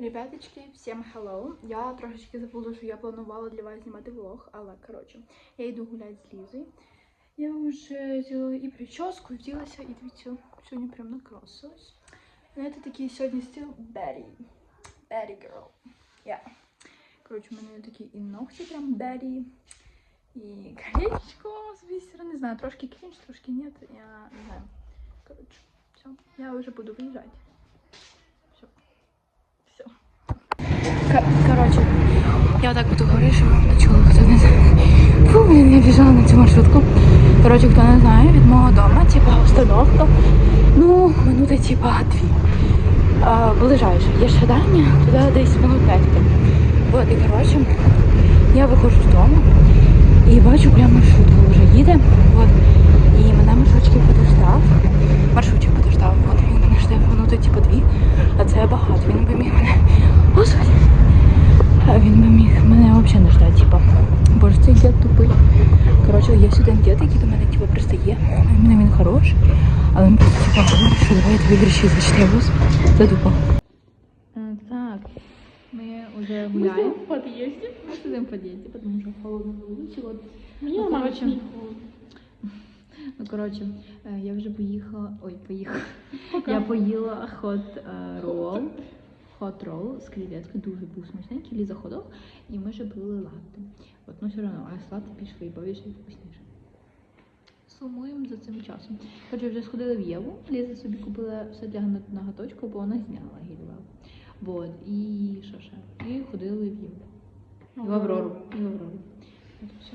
Ребяточки, всім hello. Я трошечки забула, що я планувала для вас знімати влог, але коротше, я йду гуляти з Лізою. Я вже зробила і прическу, і вділася, і дивіться, сьогодні прям накрасилась. Знаєте, такий сьогодні стил Betty. Betty girl. Yeah. Коротше, у мене такі і ногті прям Betty. І колечко з бісера, не знаю, трошки крінж, трошки ні, я не знаю. Коротше, все, я вже буду виїжджати. Все. Все. Коротше, я отак буду говорити, щоб не чули, хто не знає. Фу, блін, я біжала на цю маршрутку. Коротше, хто не знає, від мого дому, типа, установка. Ну, минути, типа, дві. А, ближайше. Є ще дальня, туди десь минут п'ять. Вот, і коротше, я виходжу з дому і бачу прямо маршрутка вже їде. Вот. І мене маршрутчик подождав. Маршрутчик подождав. От він мене жде минути, типу, дві. А це багато. Він би міг мене. Господи. А він би міг мене взагалі не ждати, типа. Боже, цей дід тупий. Коротше, є сюди дід, який до мене типу, пристає. Він, він хороший. Але він просто типа говорить, що давай я тобі гроші зачитаю. Це тупо. Так, ми вже гуляємо. в подъезде. Мы сидим в подъезде, потому что холодно на вулиці. От. Мне Ну, мама короче. не Ну, коротше, е, я вже поїхала. Ой, поїхала. Пока. Я поїла хот е, рол. Хот з креветки, дуже був смачненький, Ліза ходок, і ми ще пили латте. От, ну все одно, а латте більш вибавіше і вкусніше. Сумуємо за цим часом. Отже, вже сходили в Єву. Ліза собі купила все для на- наготочку, бо вона зняла гіль-вел. Вот. І що ще? І ходили в Єву. І в Аврору. І в Аврору. От все.